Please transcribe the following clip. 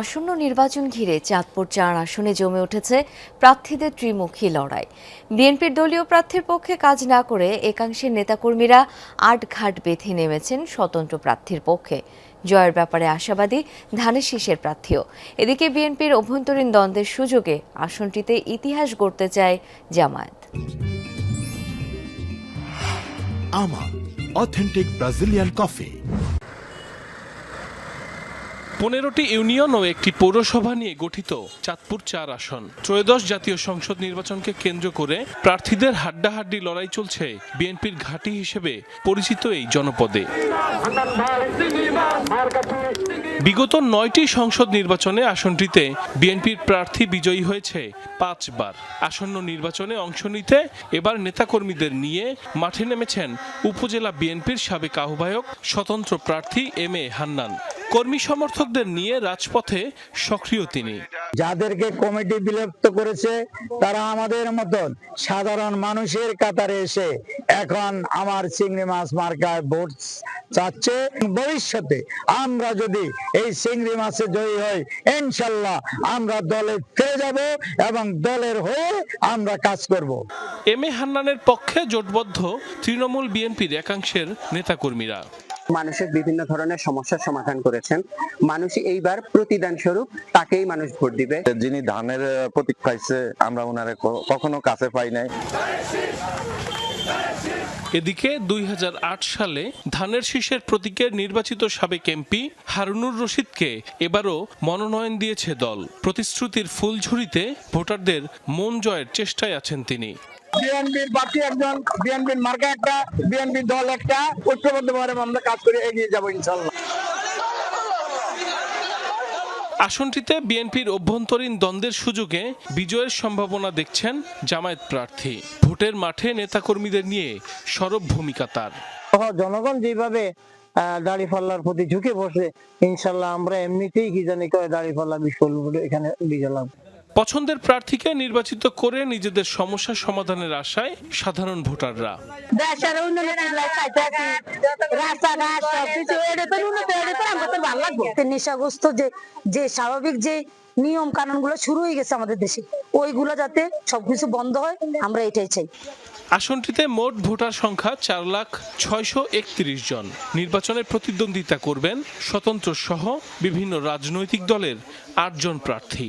আসন্ন নির্বাচন ঘিরে চাঁদপুর চার আসনে জমে উঠেছে প্রার্থীদের ত্রিমুখী লড়াই। বিএনপির দলীয় প্রার্থীর পক্ষে কাজ না করে একাংশের নেতাকর্মীরা আটঘাট বেঁধে নেমেছেন স্বতন্ত্র প্রার্থীর পক্ষে। জয়ের ব্যাপারে আশাবাদী ধানের শীষের প্রার্থীও। এদিকে বিএনপির অভ্যন্তরীণ দ্বন্দ্বের সুযোগে আসনটিতে ইতিহাস গড়তে চায় Jamaat. Ama, authentic Brazilian coffee. পনেরোটি ইউনিয়ন ও একটি পৌরসভা নিয়ে গঠিত, চাঁদপুর চার আসন। ত্রয়োদশ জাতীয় সংসদ নির্বাচনকে কেন্দ্র করে প্রার্থীদের হাড্ডাহাড্ডি লড়াই চলছে বিএনপির ঘাঁটি হিসেবে পরিচিত এই জনপদে। বিগত নয়টি সংসদ নির্বাচনে আসনটিতে বিএনপির প্রার্থী বিজয়ী হয়েছে পাঁচবার। আসন্ন নির্বাচনে অংশ নিতে এবার নেতাকর্মীদের নিয়ে মাঠে নেমেছেন উপজেলা বিএনপির সাবেক আহ্বায়ক, স্বতন্ত্র প্রার্থী এম এ হান্নান। কর্মী সমর্থকদের নিয়ে রাজপথে সক্রিয় তিনি। যাদেরকে কমিটি বিলুপ্ত করেছে, তারা আমাদের মতন সাধারণ মানুষের কাতারে এসে এখন আমার চিংড়ি মাছ মার্কায় ভোট চাচ্ছে ভবিষ্যতে। আমরা যদি এই চিংড়ি মাছে জয়ী হই ইনশাল্লাহ আমরা দলে ফিরে যাব এবং দলের হয়ে আমরা কাজ করব। এম এ হান্নানের পক্ষে জোটবদ্ধ তৃণমূল বিএনপির একাংশের নেতাকর্মীরা। মানুষের বিভিন্ন ধরনের সমস্যার সমাধান করেছেন। মানুষ এইবার প্রতিদান স্বরূপ তাকেই মানুষ ভোট দিবে। যিনি ধানের প্রতীক পাইছে আমরা ওনারে কখনো কাছে পাই নাই। এদিকে দুই হাজার আট সালে ধানের শীষের প্রতীকের নির্বাচিত সাবেক এমপি হারুনুর রশিদকে এবারও মনোনয়ন দিয়েছে দল। প্রতিশ্রুতির ফুলঝুরিতে ভোটারদের মন জয়ের চেষ্টায় আছেন তিনি। বিএনপির প্রার্থী একজন, বিএনপির মার্কা একটা, বিএনপির দল একটা, ঐক্যবদ্ধভাবে আমরা কাজ করে এগিয়ে যাব ইনশাল্লাহ। আসনটিতে বিএনপির অভ্যন্তরীণ দ্বন্দ্বের সুযোগে বিজয়ের সম্ভাবনা দেখছেন জামায়াত প্রার্থী। ভোটের মাঠে নেতাকর্মীদের নিয়ে সরব ভূমিকা তার। জনগণ যেভাবে দাড়ি পাল্লার প্রতি ঝুঁকে বসে, ইনশাল্লাহ আমরা এমনিতেই কি জানি কয় দাড়ি পাল্লা বিফল এখানে বিজয় লাভ পছন্দের প্রার্থীকে নির্বাচিত করে নিজেদের সমস্যা সমাধানের আশায় সাধারণ ভোটাররা। নেশাগ্রস্ত যে যে স্বাভাবিক যে নিয়ম কানুনগুলো শুরু হয়ে গেছে আমাদের দেশে ওইগুলো যাতে সবকিছু বন্ধ হয় আমরা এটাই চাই। আসনটিতে মোট ভোটার সংখ্যা চার লাখ ছয়শো একত্রিশ জন। নির্বাচনে প্রতিদ্বন্দ্বিতা করবেন স্বতন্ত্র সহ বিভিন্ন রাজনৈতিক দলের আটজন প্রার্থী।